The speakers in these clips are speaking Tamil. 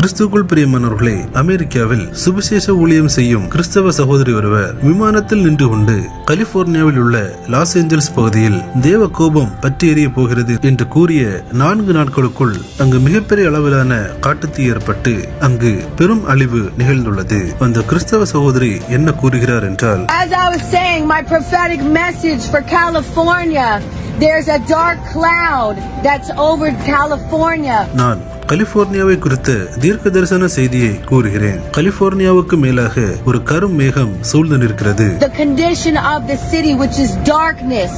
கிறிஸ்துக்குள் பிரியமானவர்களே அமெரிக்காவில் சுவிசேஷ ஊழியம் செய்யும் கிறிஸ்தவ சகோதரி ஒருவர் விமானத்தில் நின்று கொண்டு கலிபோர்னியாவில் உள்ள லாஸ் ஏஞ்சல்ஸ் பகுதியில் தேவ கோபம் பற்றி எறிய போகிறது என்று கூறிய நான்கு நாட்களுக்குள் அங்கு மிகப்பெரிய அளவிலான காட்டுத்தீ ஏற்பட்டு அங்கு பெரும் அழிவு நிகழ்ந்துள்ளது அந்த கிறிஸ்தவ சகோதரி என்ன கூறுகிறார் என்றால் As I was saying, my prophetic message for California, there's a dark cloud that's over California. நான் கலிபோர்னியாவை குறித்த தீர்க்க தரிசன செய்தியை கூறுகிறேன். கலிபோர்னியாவுக்கு மேலாக ஒரு கரும் மேகம் சூழ்ந்து நிற்கிறது. The condition of the city, which is darkness,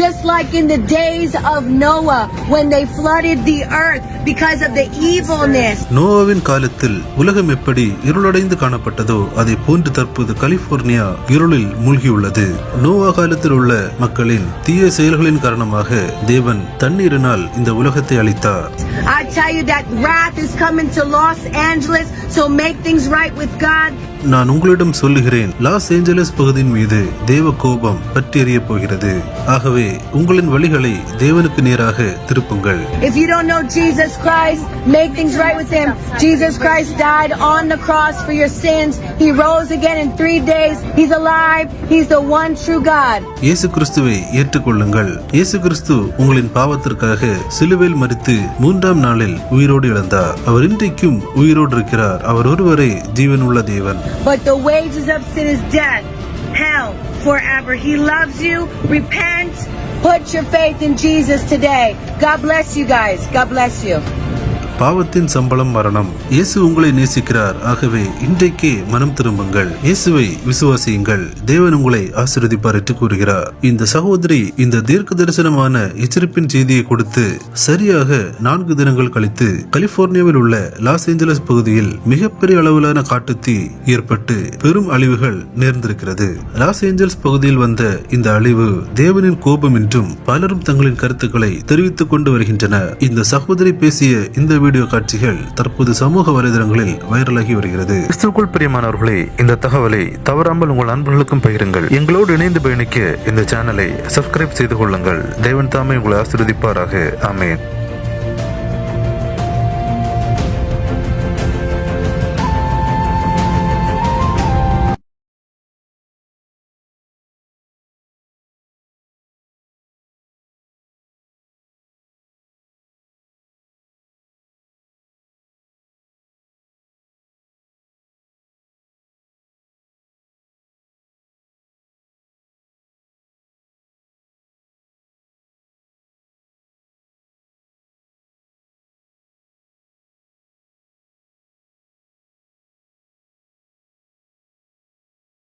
just like in the days of Noah when they flooded the earth because of the evilness. நோவாவின் காலத்தில் உலகம் எப்படி இருளடைந்து காணப்பட்டதோ அதை போன்று தற்போது கலிபோர்னியா இருளில் மூழ்கியுள்ளது. நோவா காலத்தில் உள்ள மக்களின் தீய செயல்களின் காரணமாக தேவன் தண்ணீரினால் இந்த உலகத்தை அளித்தார் I tell you that wrath is coming to Los Angeles, so make things right with God. நான் உங்களிடம் சொல்லுகிறேன் லாஸ் ஏஞ்சலஸ் பகுதியின் மீது தேவ கோபம் பற்றி போகிறது ஆகவே உங்களின் வழிகளை தேவனுக்கு நேராக திருப்புங்கள் If you don't know Jesus Christ, make things right with Him. Jesus Christ died on the cross for your sins. He rose again in three days. He's alive. He's the one true God. இயேசு கிறிஸ்துவை ஏற்றுக்கொள்ளுங்கள் இயேசு கிறிஸ்து உங்களின் பாவத்திற்காக சிலுவையில் மறித்து மூன்றாம் நாளில் உயிரோடு இழந்தார் அவர் இன்றைக்கும் உயிரோடு இருக்கிறார் அவர் ஒருவரே ஜீவனுள்ள தேவன் But the wages of sin is death, hell, forever. He loves you. Repent. Put your faith in Jesus today. God bless you guys. God bless you. பாவத்தின் சம்பளம் மரணம். இயேசு உங்களை நேசிக்கிறார். ஆகவே இன்றைக்கே மனம் திரும்புங்கள். இயேசுவை விசுவாசியுங்கள். தேவன் உங்களை ஆசீர்வதிப்பார் என்று கூறுகிறார். இந்த சகோதரி இந்த தீர்க்க தரிசனமான எச்சரிப்பின் செய்தியை கொடுத்து சரியாக நான்கு தினங்கள் கழித்து கலிபோர்னியாவில் உள்ள லாஸ் ஏஞ்சலஸ் பகுதியில் மிகப்பெரிய அளவிலான காட்டுத்தீ ஏற்பட்டு பெரும் அழிவுகள் நேர்ந்திருக்கிறது. லாஸ் ஏஞ்சல்ஸ் பகுதியில் வந்த இந்த அழிவு தேவனின் கோபம் என்றும் பலரும் தங்களின் கருத்துக்களை தெரிவித்துக் கொண்டு வருகின்றனர். இந்த சகோதரி பேசிய இந்த வீடியோ காட்சிகள் தற்போது சமூக வலைதளங்களில் வைரலாகி வருகிறது. கிறிஸ்துக்குள் பிரியமானவர்களே இந்த தகவலை தவறாமல் உங்கள் அன்பர்களுக்கும் பகிருங்கள். எங்களோடு இணைந்து பயணிக்க இந்த சேனலை சப்ஸ்கிரைப் செய்து கொள்ளுங்கள். தேவன் தாமே உங்களை ஆசிர்வதிப்பாராக. ஆமென்.